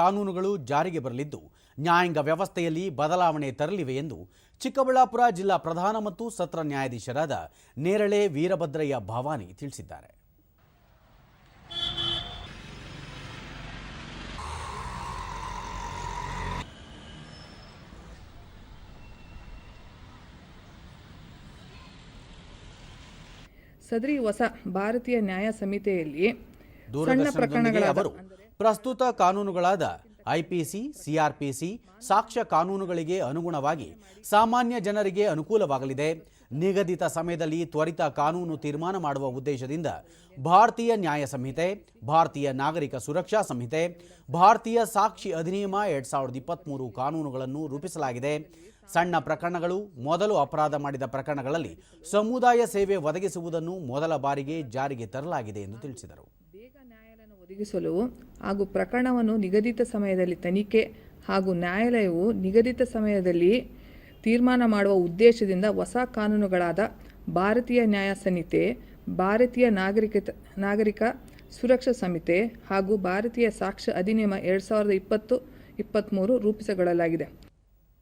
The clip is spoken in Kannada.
ಕಾನೂನುಗಳು ಜಾರಿಗೆ ಬರಲಿದ್ದು ನ್ಯಾಯಾಂಗ ವ್ಯವಸ್ಥೆಯಲ್ಲಿ ಬದಲಾವಣೆ ತರಲಿವೆ ಎಂದು ಚಿಕ್ಕಬಳ್ಳಾಪುರ ಜಿಲ್ಲಾ ಪ್ರಧಾನ ಮತ್ತು ಸತ್ರ ನ್ಯಾಯಾಧೀಶರಾದ ನೇರಳೆ ವೀರಭದ್ರಯ್ಯ ಭವಾನಿ ತಿಳಿಸಿದ್ದಾರೆ. ಸದರಿ ಹೊಸ ಭಾರತೀಯ ನ್ಯಾಯ ಸಮಿತಿಯಲ್ಲಿ ಸಣ್ಣ ಪ್ರಕರಣಗಳ ಅವರು ಪ್ರಸ್ತುತ ಕಾನೂನುಗಳಾದ ಐಪಿಸಿ ಸಿಆರ್ಪಿಸಿ ಸಾಕ್ಷ್ಯ ಕಾನೂನುಗಳಿಗೆ ಅನುಗುಣವಾಗಿ ಸಾಮಾನ್ಯ ಜನರಿಗೆ ಅನುಕೂಲವಾಗಲಿದೆ. ನಿಗದಿತ ಸಮಯದಲ್ಲಿ ತ್ವರಿತ ಕಾನೂನು ತೀರ್ಮಾನ ಮಾಡುವ ಉದ್ದೇಶದಿಂದ ಭಾರತೀಯ ನ್ಯಾಯ ಸಂಹಿತೆ, ಭಾರತೀಯ ನಾಗರಿಕ ಸುರಕ್ಷಾ ಸಂಹಿತೆ, ಭಾರತೀಯ ಸಾಕ್ಷಿ ಅಧಿನಿಯಮ ಎರಡ್ ಸಾವಿರದ ಇಪ್ಪತ್ತ್ಮೂರು ಕಾನೂನುಗಳನ್ನು ರೂಪಿಸಲಾಗಿದೆ. ಸಣ್ಣ ಪ್ರಕರಣಗಳು, ಮೊದಲು ಅಪರಾಧ ಮಾಡಿದ ಪ್ರಕರಣಗಳಲ್ಲಿ ಸಮುದಾಯ ಸೇವೆ ಒದಗಿಸುವುದನ್ನು ಮೊದಲ ಬಾರಿಗೆ ಜಾರಿಗೆ ತರಲಾಗಿದೆ ಎಂದು ತಿಳಿಸಿದರು. ಒದಗಿಸಲು ಹಾಗೂ ಪ್ರಕರಣವನ್ನು ನಿಗದಿತ ಸಮಯದಲ್ಲಿ ತನಿಖೆ ಹಾಗೂ ನ್ಯಾಯಾಲಯವು ನಿಗದಿತ ಸಮಯದಲ್ಲಿ ತೀರ್ಮಾನ ಮಾಡುವ ಉದ್ದೇಶದಿಂದ ಹೊಸ ಕಾನೂನುಗಳಾದ ಭಾರತೀಯ ನ್ಯಾಯ ಸಂಹಿತೆ, ಭಾರತೀಯ ನಾಗರಿಕ ನಾಗರಿಕ ಸುರಕ್ಷಾ ಸಂಹಿತೆ ಹಾಗೂ ಭಾರತೀಯ ಸಾಕ್ಷ್ಯ ಅಧಿನಿಯಮ ಎರಡು ಸಾವಿರದ ಇಪ್ಪತ್ತು ಇಪ್ಪತ್ತ್ಮೂರು ರೂಪಿಸಿಕೊಳ್ಳಲಾಗಿದೆ